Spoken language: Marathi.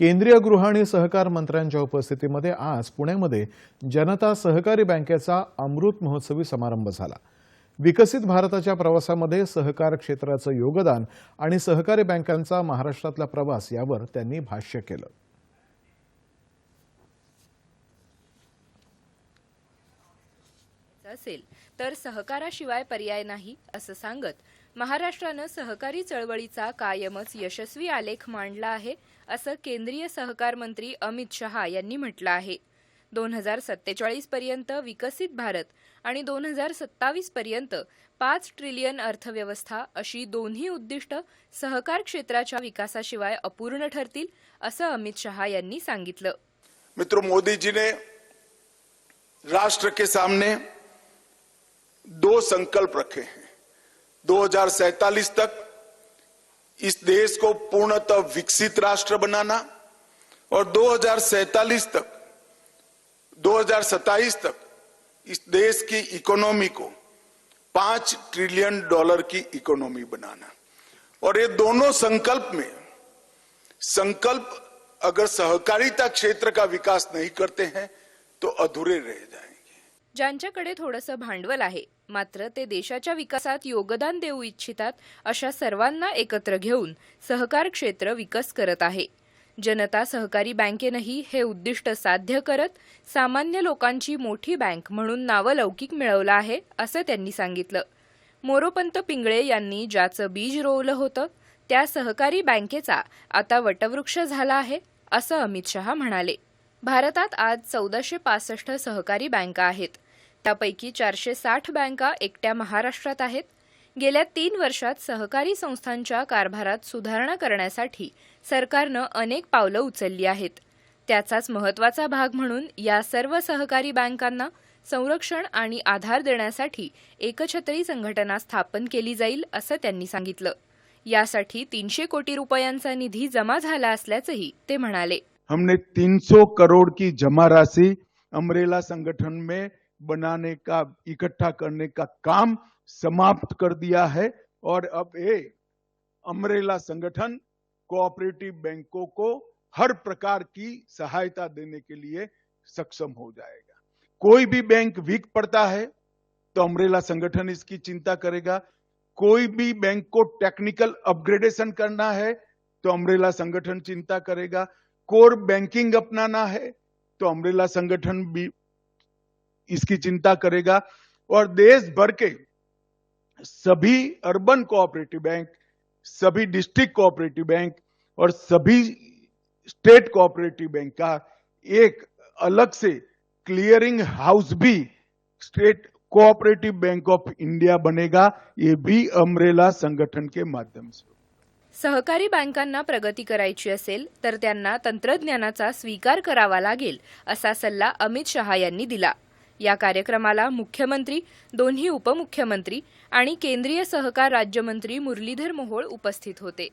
केंद्रीय गृह आणि सहकार मंत्र्यांच्या उपस्थितीमध्ये आज पुण्यामध्ये जनता सहकारी बँकेचा अमृत महोत्सवी समारंभ झाला. विकसित भारताच्या प्रवासामध्ये सहकार क्षेत्राचं योगदान आणि सहकारी बँकांचा महाराष्ट्रातला प्रवास यावर त्यांनी भाष्य केलं. असेल तर सहकाराशिवाय पर्याय नाही असं सांगत महाराष्ट्रानं सहकारी चळवळीचा कायमच यशस्वी आलेख मांडला आहे असं केंद्रीय सहकार मंत्री अमित शहा यांनी म्हटलं आहे. दोन हजार सत्तेचाळीस पर्यंत विकसित भारत आणि दोन हजार सत्तावीस पर्यंत पाच ट्रिलियन अर्थव्यवस्था अशी दोन्ही उद्दिष्ट सहकार क्षेत्राच्या विकासाशिवाय अपूर्ण ठरतील असं अमित शहा यांनी सांगितलं. मित्र मोदीजीने राष्ट्र के सामने दो संकल्प रखे हैं. 2047 तक इस देश को पूर्णतः विकसित राष्ट्र बनाना और 2047 तक 2027 तक इस देश की इकोनॉमी को पाँच ट्रिलियन डॉलर की इकोनॉमी बनाना। और ये दोनों संकल्प में, संकल्प अगर सहकारिता क्षेत्र का विकास नहीं करते हैं तो अधूरे रह जाएँगे ज्यांच्याकडे थोडंसं भांडवल आहे. मात्र ते देशाच्या विकासात योगदान देऊ इच्छितात अशा सर्वांना एकत्र घेऊन सहकार क्षेत्र विकस करत आहे. जनता सहकारी बँकेनंही हे उद्दिष्ट साध्य करत सामान्य लोकांची मोठी बँक म्हणून नावलौकिक मिळवलं आहे असं त्यांनी सांगितलं. मोरोपंत पिंगळे यांनी ज्याचं बीज रोवलं होतं त्या सहकारी बँकेचा आता वटवृक्ष झाला आहे असं अमित शहा म्हणाले. भारतात आज चौदाशे पासष्ट सहकारी बँका आहेत. त्यापैकी चारशे साठ बँका एकट्या महाराष्ट्रात आहेत. गेल्या तीन वर्षात सहकारी संस्थांच्या कारभारात सुधारणा करण्यासाठी सरकारनं अनेक पावलं उचलली आहेत. त्याचाच महत्त्वाचा भाग म्हणून या सर्व सहकारी बँकांना संरक्षण आणि आधार देण्यासाठी एकछत्री संघटना स्थापन केली जाईल असं त्यांनी सांगितलं. यासाठी तीनशे कोटी रुपयांचा निधी जमा झाला असल्याचंही ते म्हणाले. हमने 300 करोड़ की जमा राशि अमरेला संगठन में बनाने का, इकट्ठा करने का काम समाप्त कर दिया है और अब ये अमरेला संगठन कोऑपरेटिव बैंकों को हर प्रकार की सहायता देने के लिए सक्षम हो जाएगा। कोई भी बैंक वीक पड़ता है तो अमरेला संगठन इसकी चिंता करेगा। कोई भी बैंक को टेक्निकल अपग्रेडेशन करना है तो अमरेला संगठन चिंता करेगा। कोर बैंकिंग अपनाना है तो अमरेला संगठन भी इसकी चिंता करेगा। और देश भर के सभी अर्बन कोऑपरेटिव बैंक, सभी डिस्ट्रिक्ट कोऑपरेटिव बैंक और सभी स्टेट कोऑपरेटिव बैंक का एक अलग से क्लियरिंग हाउस भी state cooperative bank of India बनेगा। ये भी अमरेला संगठन के माध्यम से सहकारी बँकांना प्रगती करायची असेल तर त्यांना तंत्रज्ञानाचा स्वीकार करावा लागेल असा सल्ला अमित शहा यांनी दिला. या कार्यक्रमाला मुख्यमंत्री दोन्ही उपमुख्यमंत्री आणि केंद्रीय सहकार राज्यमंत्री मुरलीधर मोहोळ उपस्थित होते.